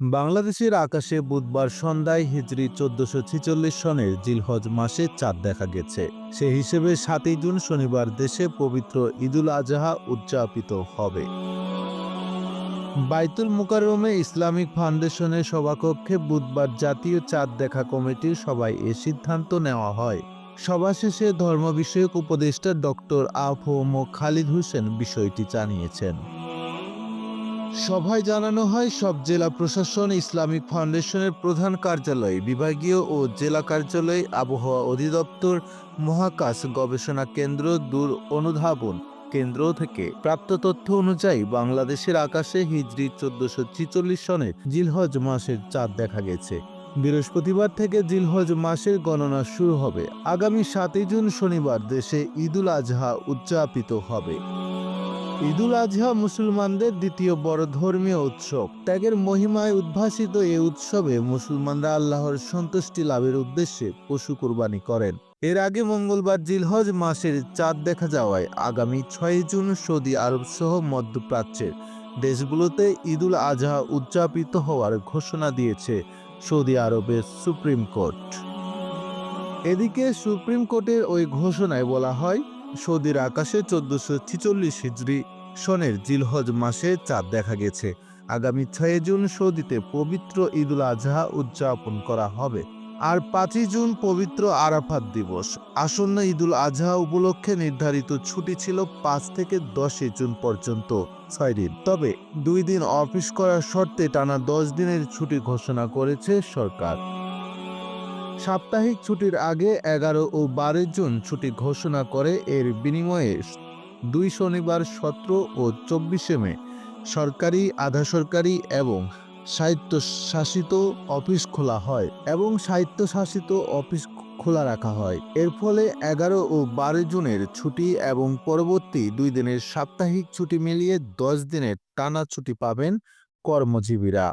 বাংলাদেশের আকাশে বুধবার সন্ধ্যায় হিজরি চোদ্দশো ছিচল্লিশ সনের জিলহজ মাসে চাঁদ দেখা গেছে। সে হিসেবে সাতই জুন শনিবার দেশে পবিত্র ঈদুল আজহা উদযাপিত হবে। বাইতুল মুকাররমে ইসলামিক ফাউন্ডেশনের সভাকক্ষে বুধবার জাতীয় চাঁদ দেখা কমিটির সভায় এ সিদ্ধান্ত নেওয়া হয়। সভা শেষে ধর্ম বিষয়ক উপদেষ্টা ডক্টর আফম খালিদ হোসেন বিষয়টি জানিয়েছেন। সভায় জানানো হয়, সব জেলা প্রশাসন, ইসলামিক ফাউন্ডেশনের প্রধান কার্যালয়, বিভাগীয় ও জেলা কার্যালয়, আবহাওয়া অধিদপ্তর, মহাকাশ গবেষণা কেন্দ্র, দূর অনুধাবন কেন্দ্র থেকে। প্রাপ্ত তথ্য অনুযায়ী, বাংলাদেশের আকাশে হিজরি চোদ্দশো ছিচল্লিশ সনে জিলহজ মাসের চাঁদ দেখা গেছে। বৃহস্পতিবার থেকে জিলহজ মাসের গণনা শুরু হবে। আগামী সাতই জুন শনিবার দেশে ঈদুল আজহা উদযাপিত হবে। ঈদুল আজহা মুসলমানদের দ্বিতীয় বড় ধর্মীয় উৎসব। ত্যাগের মহিমায় উদ্ভাসিত এই উৎসবে মুসলমানরা আল্লাহর সন্তুষ্টি লাভের উদ্দেশ্যে পশু কোরবানি করেন। এর আগে মঙ্গলবার জিলহজ মাসের চাঁদ দেখা যাওয়ায় আগামী ছয় জুন সৌদি আরব সহ মধ্যপ্রাচ্যের দেশগুলোতে ঈদুল আজহা উদযাপিত হওয়ার ঘোষণা দিয়েছে সৌদি আরবের সুপ্রিম কোর্ট। এদিকে সুপ্রিম কোর্টের ওই ঘোষণায় বলা হয় সৌদির আকাশে চোদ্দশো ছিচল্লিশ হিজড়ি সনের জিলহজ মাসে চাঁদ দেখা গেছে। আগামী ছয় জুন সৌদিতে পবিত্র ঈদুল আজহা উদযাপন করা হবে। আর পাঁচই জুন পবিত্র আরাফাত দিবস। আসন্ন ঈদুল আজহা উপলক্ষে নির্ধারিত ছুটি ছিল পাঁচ থেকে দশই জুন পর্যন্ত, ছয় দিন। তবে দুই দিন অফিস করার শর্তে টানা দশ দিনের ছুটি ঘোষণা করেছে সরকার। সাপ্তাহিক ছুটির আগে এগারো ও বারো জুন ছুটি ঘোষণা করে এর বিনিময়ে দুই শনিবার সতেরো ও চব্বিশে মে সরকারি আধা সরকারি এবং স্বায়ত্তশাসিত অফিস খোলা হয় এবং স্বায়ত্তশাসিত অফিস খোলা রাখা হয়। এর ফলে এগারো ও বারো জুনের ছুটি এবং পরবর্তী দুই দিনের সাপ্তাহিক ছুটি মিলিয়ে দশ দিনের টানা ছুটি পাবেন কর্মজীবীরা।